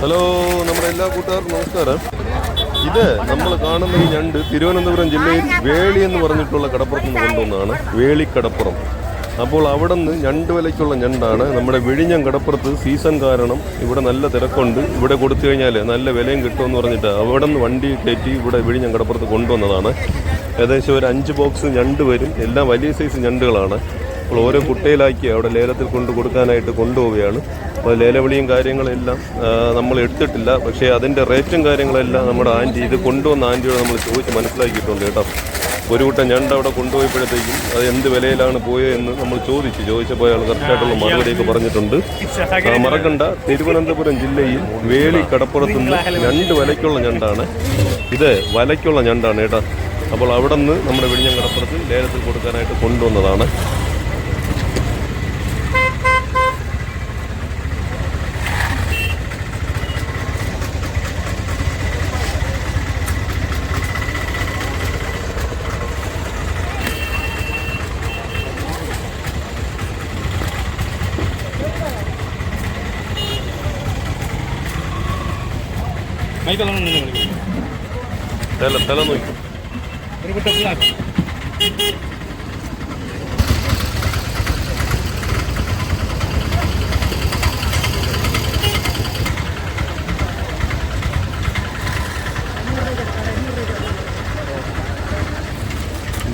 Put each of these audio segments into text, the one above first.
Hello നമ്മുടെ എല്ലാ കൂട്ടുകാർക്കും നമസ്കാരം. ഇത് നമ്മൾ കാണുന്ന ഈ ഞണ്ട് തിരുവനന്തപുരം ജില്ലയിൽ വേളി എന്ന് പറഞ്ഞിട്ടുള്ള കടപ്പുറത്ത് നിന്ന് കൊണ്ടുവന്നതാണ്. വേളിക്കടപ്പുറം അപ്പോൾ അവിടെ നിന്ന് ഞണ്ട് വിലയ്ക്കുള്ള ഞണ്ടാണ് നമ്മുടെ വിഴിഞ്ഞം കടപ്പുറത്ത് സീസൺ കാരണം ഇവിടെ നല്ല തിരക്കുണ്ട്. ഇവിടെ കൊടുത്തു കഴിഞ്ഞാൽ നല്ല വിലയും കിട്ടുമെന്ന് പറഞ്ഞിട്ട് അവിടെ നിന്ന് വണ്ടി കയറ്റി ഇവിടെ വിഴിഞ്ഞം കടപ്പുറത്ത് കൊണ്ടുവന്നതാണ്. ഏകദേശം ഒരു അഞ്ച് ബോക്സ് ഞണ്ട് വരും. എല്ലാം വലിയ സൈസ് ഞണ്ടുകളാണ്. അപ്പോൾ ഓരോ കുട്ടയിലാക്കി അവിടെ ലേലത്തിൽ കൊണ്ടു കൊടുക്കാനായിട്ട് കൊണ്ടുപോവുകയാണ്. അപ്പോൾ ലേലവിളിയും കാര്യങ്ങളെല്ലാം നമ്മൾ എടുത്തിട്ടില്ല. പക്ഷേ അതിന്റെ റേറ്റും കാര്യങ്ങളെല്ലാം നമ്മുടെ ആന്റി ഇത് കൊണ്ടുവന്ന ആന്റിയോട് നമ്മൾ ചോദിച്ച് മനസ്സിലാക്കിയിട്ടുണ്ട് കേട്ടോ. ഒരു കൂട്ടം ഞണ്ട് അവിടെ കൊണ്ടുപോയപ്പോഴത്തേക്കും അത് എന്ത് വിലയിലാണ് പോയതെന്ന് നമ്മൾ ചോദിച്ചു. ചോദിച്ചപ്പോൾ അയാൾ കറക്റ്റായിട്ടുള്ള മറുപടിയൊക്കെ പറഞ്ഞിട്ടുണ്ട്. മറക്കണ്ട. തിരുവനന്തപുരം ജില്ലയിൽ വേളി കടപ്പുറത്ത് നിന്ന് ഞണ്ട് വിലയ്ക്കുള്ള ഞണ്ടാണ്. ഇത് വലയ്ക്കുള്ള ഞണ്ടാണ് കേട്ടോ. അപ്പോൾ അവിടെ നിന്ന് നമ്മുടെ വിഴിഞ്ഞം കടപ്പുറത്ത് ലേലത്തിൽ കൊടുക്കാനായിട്ട് കൊണ്ടുവന്നതാണ്. തല തല നോക്കി. ഒരു കുട്ട ഫുള്ളാക്കി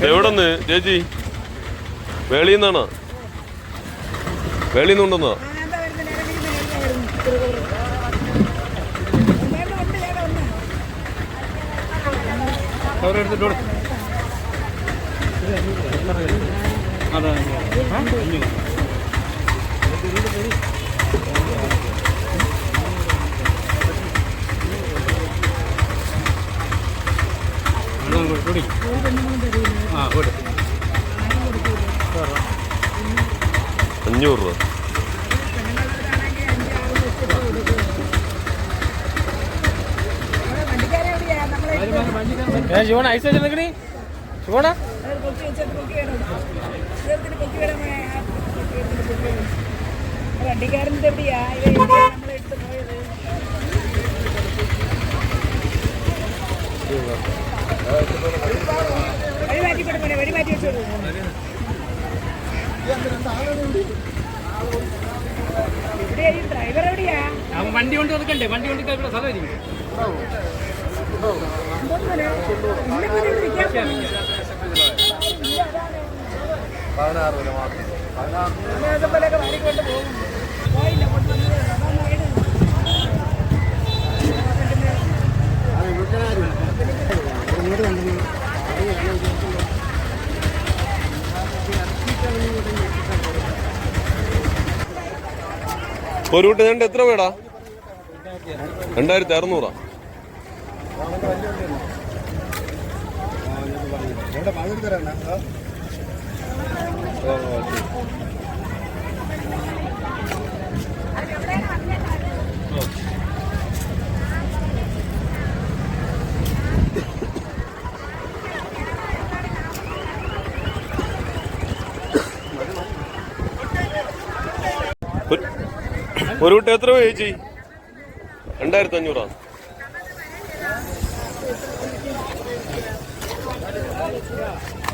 എവിടെ നിന്ന് ചേച്ചി വേളിയിൽ നിന്നാണോ വേളിയിൽ നിന്നുണ്ടെന്നോ അഞ്ഞൂറ് രൂപ. ശിവണ ഐസ് വെച്ച് നിൽക്കണി ശിവണ വണ്ടിക്കാരന്റെ എവിടെയാ ഇത് എവിടെയാ? നമ്മളെടുത്ത് പോയത് വഴി മാറ്റി കൊടുക്കണേ വഴി മാറ്റി വെച്ചോളൂ എവിടെയാ ഈ ഡ്രൈവർ എവിടെയാ വണ്ടി കൊണ്ട് കൊടുക്കണ്ടേ വണ്ടി കൊണ്ട് സ്ഥലമായിരിക്കും. ഒരു കൂട്ടം ഞണ്ട് എത്ര വേടാ രണ്ടായിരത്തി അറുന്നൂറാ. ഒരു- കൂട്ടം എത്ര രൂപ ചേച്ചി രണ്ടായിരത്തി അഞ്ഞൂറാ Thank you.